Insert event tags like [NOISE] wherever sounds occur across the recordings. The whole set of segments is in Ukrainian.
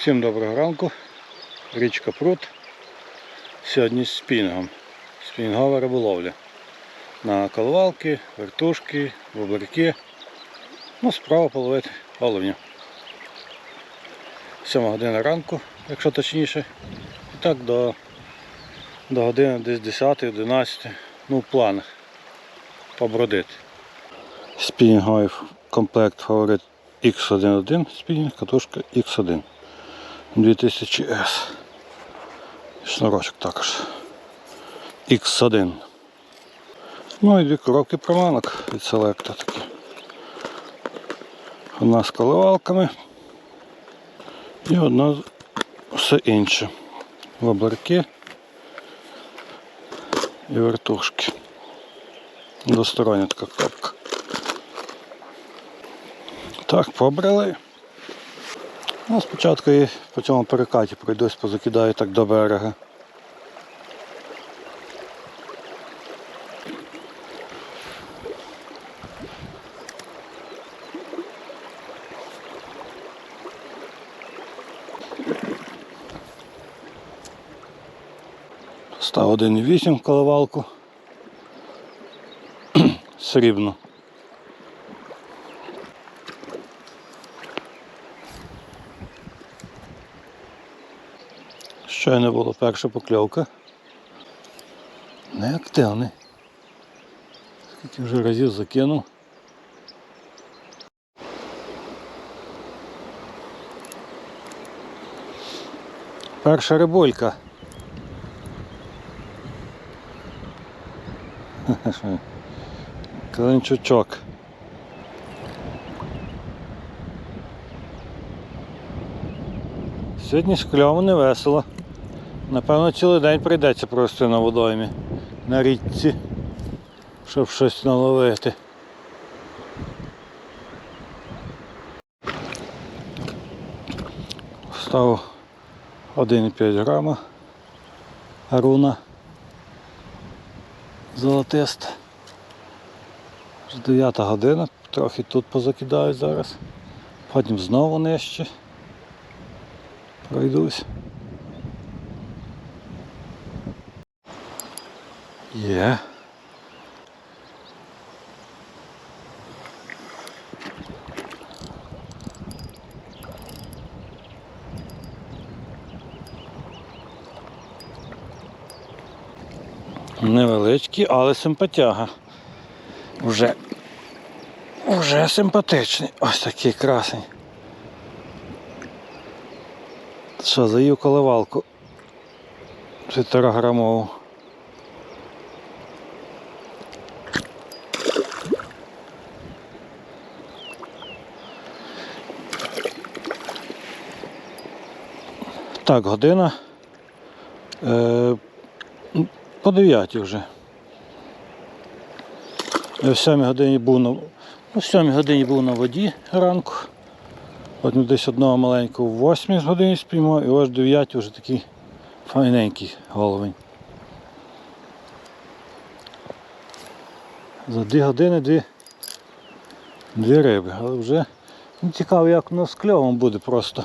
Всім доброго ранку. Річка Прут. Сьогодні з спінгом. Спінгова риболовля. На колвалки, вертушки, воблерки. Ну, справа половити головня. 7 година ранку, якщо точніше. І так до, до години десь 10-11. Ну, в планах побродити. Спінінговий комплект фаворит X11 спінінг, катушка X1 2000S. Шнурочок також. X1. Ну і дві коробки проманок від селекта такі. Одна з коливалками і одна все інше. Воблерки і вертушки. Двостороння така коробка. Так, побрали. Ну, спочатку і по цьому перекаті пройдусь, позакидаю так до берега. Став 1,8 коливалку. [CLEARS THROAT] Срібно. Щойно була перша покльовка. Неактивний. Скільки вже разів закинув. Перша рибулька. [LAUGHS] Калинчучок. Сьогодні з кльовом не весело. Напевно, цілий день прийдеться просто на водоймі, на річці, щоб щось наловити. Став 1,5 грама руна золотиста. Вже 9 година, трохи тут позакидаю зараз. Потім знову нижче. Пройдусь. Є. Невеличкі, але симпатяга. Уже, уже симпатичний. Ось такий красень. Що, заїв коливалку? Півтораграмову. Так, година. Е, по 9 вже. Я в 7 годині був на, ну, 7 годині був на воді ранку. Потім десь одного маленького в 8 годині спіймав і ось 9 вже такий файненький головень. За 2 години дві, дві риби, але вже ну, цікаво, як воно з кльовом буде просто.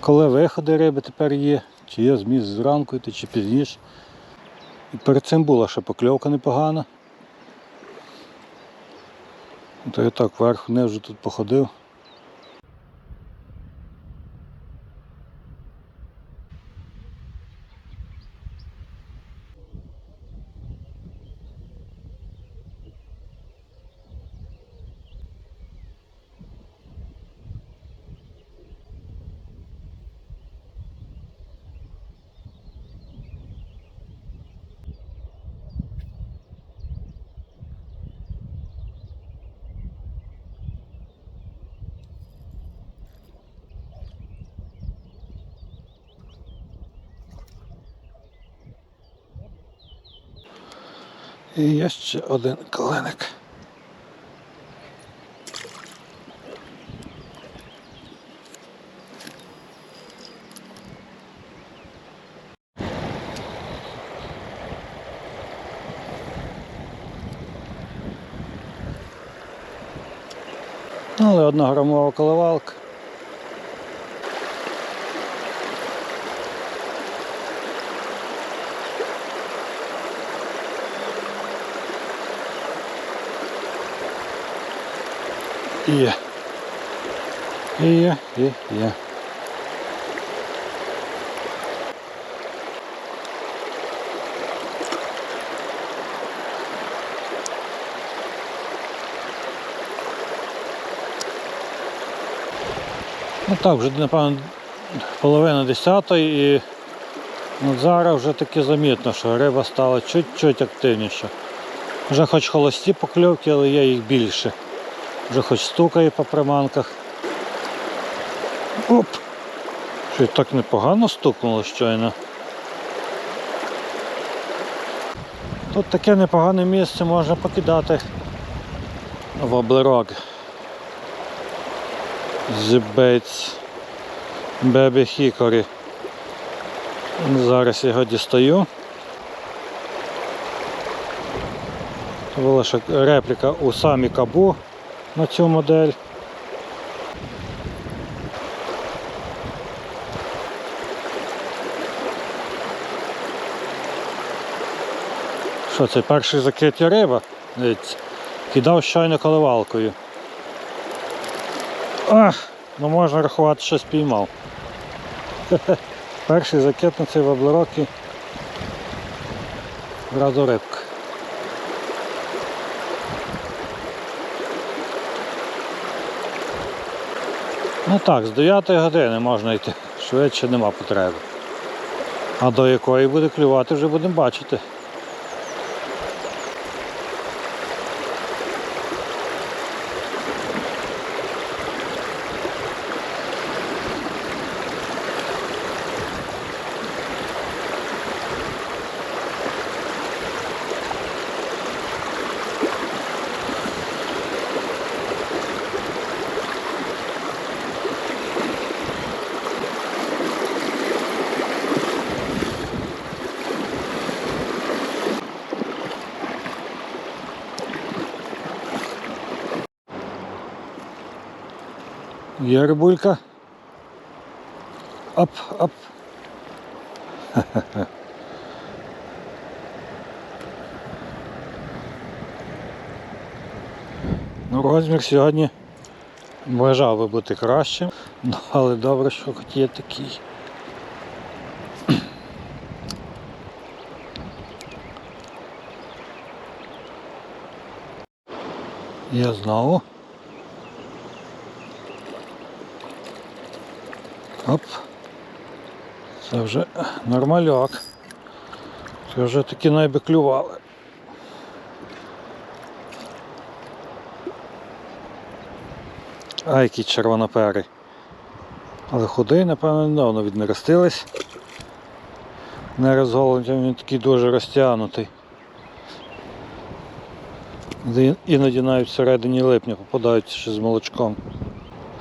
Коли виходи риби тепер є, чи є зміст зранку йти, чи пізніше. І перед цим була ще покльовка непогана. То я так вверх не вже тут походив. І є ще один клиник. Ну, Але одна грамова коливалка. Є. Є, є, є. Ну так, вже напевно половина десятої і ну, зараз вже таки замітно, що риба стала чуть-чуть активніша. Вже хоч холості покльовки, але є їх більше. Вже хоч стукає по приманках. Оп! Що й так непогано стукнуло щойно. Тут таке непогане місце можна покидати воблерок. Зібець Бебі Хікорі. Зараз його дістаю. Це була ще репліка у самі кабу на цю модель. Що це перший закриття риба? Дивіться. Кидав щойно коливалкою. Ах, ну можна рахувати, що спіймав. Перший закид на цей воблерок і рибка. Ну так, з 9 години можна йти, швидше нема потреби. А до якої буде клювати, вже будемо бачити. Є рибулька. Оп, оп. Ну, розмір сьогодні бажав би бути кращим, ну, але добре, що хоч є такий. Я знову. Це вже нормальок. Це вже такі найби клювали. Ай, який червоноперий. Але худий, напевно, недавно віднеростились. Не розголодям він такий дуже розтягнутий. Іноді навіть всередині липня попадаються ще з молочком.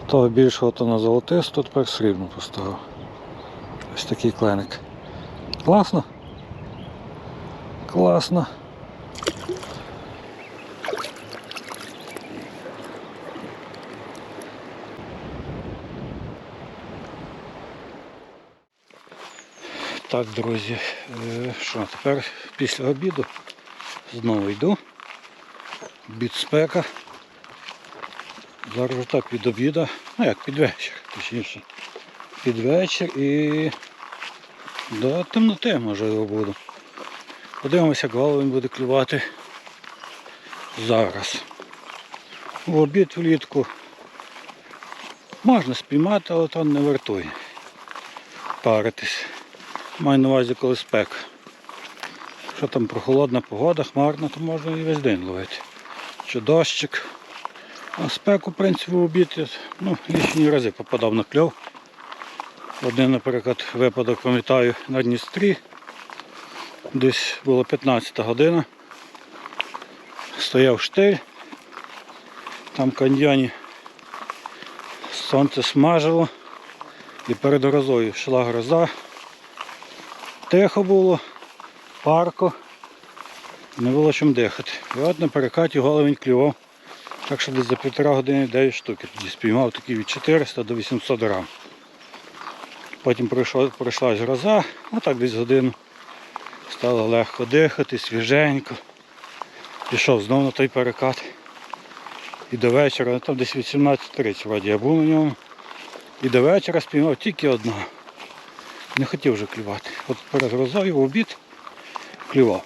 Того більшого то на золотисту, тепер срібну поставив. Ось такий кленик. Класно? Класно. Так, друзі, е, що тепер після обіду знову йду. Обід спека. Зараз так під обіда, ну як під вечір, точніше. Під вечір і до темноти можливо буду. Подивимося, як головень буде клювати зараз. В обід влітку можна спіймати, але то не вартує паритись. Маю на увазі, коли спека. Якщо там прохолодна погода, хмарна, то можна і весь день ловити. Чи дощик. А спеку, в принципі, в обід, ну, лічні рази попадав на кльов. Один, наприклад, випадок, пам'ятаю, на Дністрі. Десь було 15 година. Стояв штиль. Там каньйоні сонце смажило. І перед грозою йшла гроза. Тихо було, парко. Не було чим дихати. І от на перекаті головень клював. Так що десь за півтора години 9 штук я тоді спіймав такі від 400 до 800 грам. Потім пройшла, пройшлась гроза, а так десь годину. Стало легко дихати, свіженько. Пішов знову на той перекат. І до вечора, ну, там десь 18.30 вроді я був на ньому. І до вечора спіймав тільки одного. Не хотів вже клювати. От перед грозою в обід клював.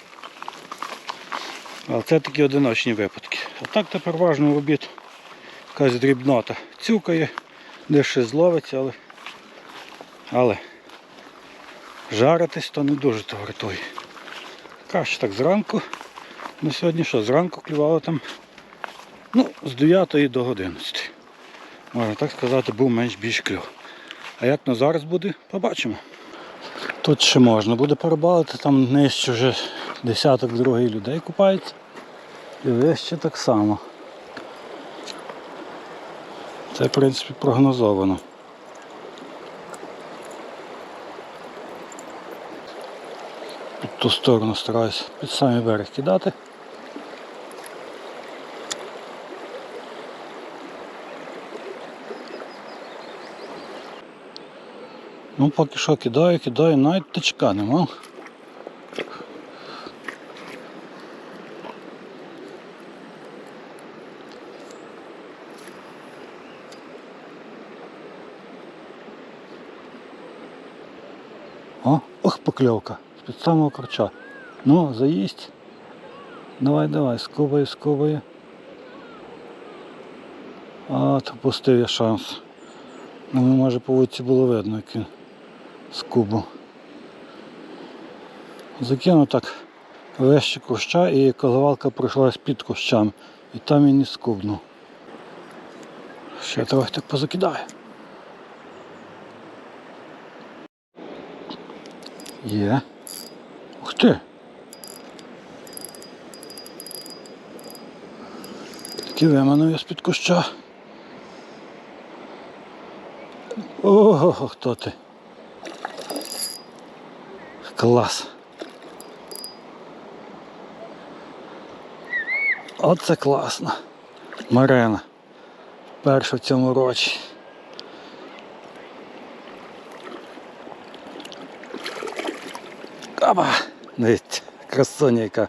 Але це такі одиночні випадки. А так то переважно в обід якась дрібнота цюкає, де ще зловиться, але, але жаритись то не дуже то вартує. Краще так зранку. На сьогодні що, зранку клювало там ну, з 9 до 11. Можна так сказати, був менш більш клюв. А як на зараз буде, побачимо. Тут ще можна буде порибалити, там нижче вже десяток других людей купається. І вище так само. Це в принципі прогнозовано. Під ту сторону стараюся під самий берег кидати. Ну поки що кидаю, кидаю, навіть тичка нема. О, ох, покльовка. З-під самого корча. Ну, заїсть. Давай, давай, скубає, скубає. От, пустив я шанс. Ну, може по вулиці було видно, як він скубу. Закинув так вище куща і коливалка пройшлась під кущами. І там він і скубнув. Ще трохи так позакидаю. Є. Ти! Такий виманув я з-під куща. Ого, хто ти? Клас. Оце класно. Марена. Перша в цьому році. Каба! Дивіться, красуня яка.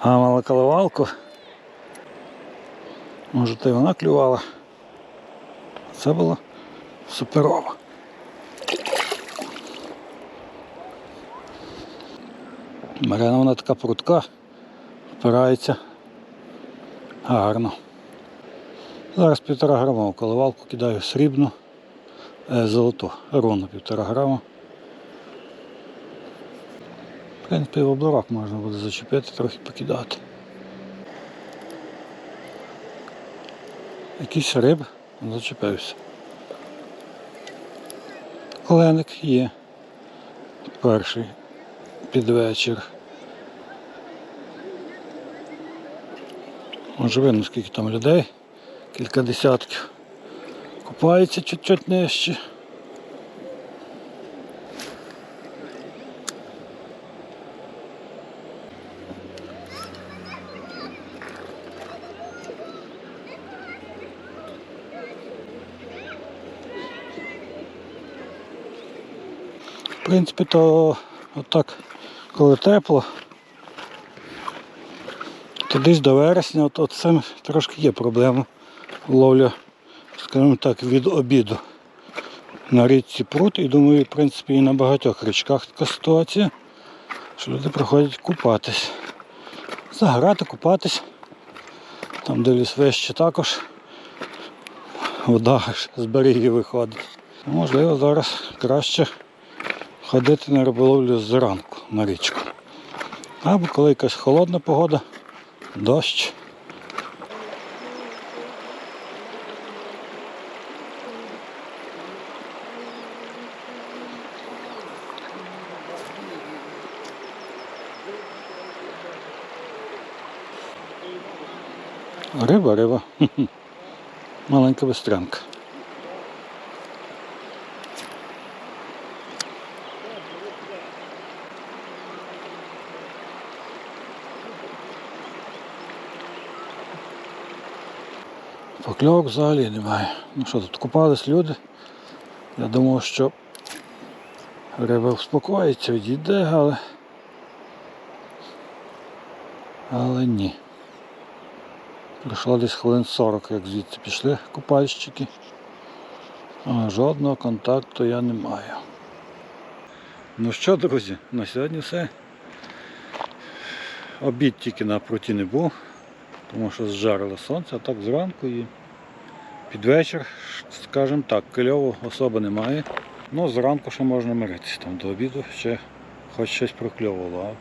А мала. Може то й вона клювала. Це було суперово. Марина вона така прутка, впирається гарно. Зараз півтора грама в коливалку кидаю срібну, е, золоту, ровно півтора грама. В принципі, в облорок можна буде зачепити, трохи покидати. Якийсь риб зачепився. Оленик є. Перший під вечір. Може видно, скільки там людей. Кілька десятків. Купається чуть-чуть нижче. Принципі, то отак, коли тепло, то десь до вересня, от, от цим трошки є проблема. Ловля, скажімо так, від обіду. На річці пруд, і думаю, в принципі, і на багатьох річках така ситуація, що люди приходять купатись. Заграти, купатись. Там де ліс вище також. Вода з берегів виходить. Можливо, зараз краще ходити на риболовлю зранку на річку. Або коли якась холодна погода, дощ. Риба, риба. [LAUGHS] Маленька бистрянка. Покльовок взагалі немає. Ну що тут купались люди. Я думав, що риба успокоїться, відійде, але. Але ні. Пройшло десь хвилин 40, як звідси пішли купальщики. А жодного контакту я не маю. Ну що, друзі, на сьогодні все. Обід тільки на пруті не був, тому що зжарило сонце, а так зранку і під вечір, скажімо так, кльову особи немає. Ну, зранку ще можна миритися, там до обіду ще хоч щось прокльовувало.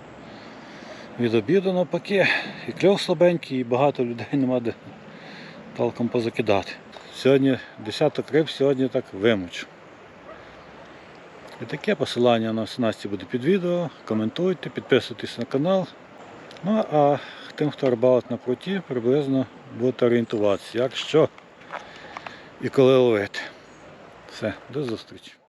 А від обіду навпаки, і кльов слабенький, і багато людей нема де толком позакидати. Сьогодні десяток риб, сьогодні так вимучу. І таке посилання на 17 буде під відео. Коментуйте, підписуйтесь на канал. Ну а тим, хто рибалить на пруті, приблизно будете орієнтуватися, як що і коли ловити. Все, до зустрічі.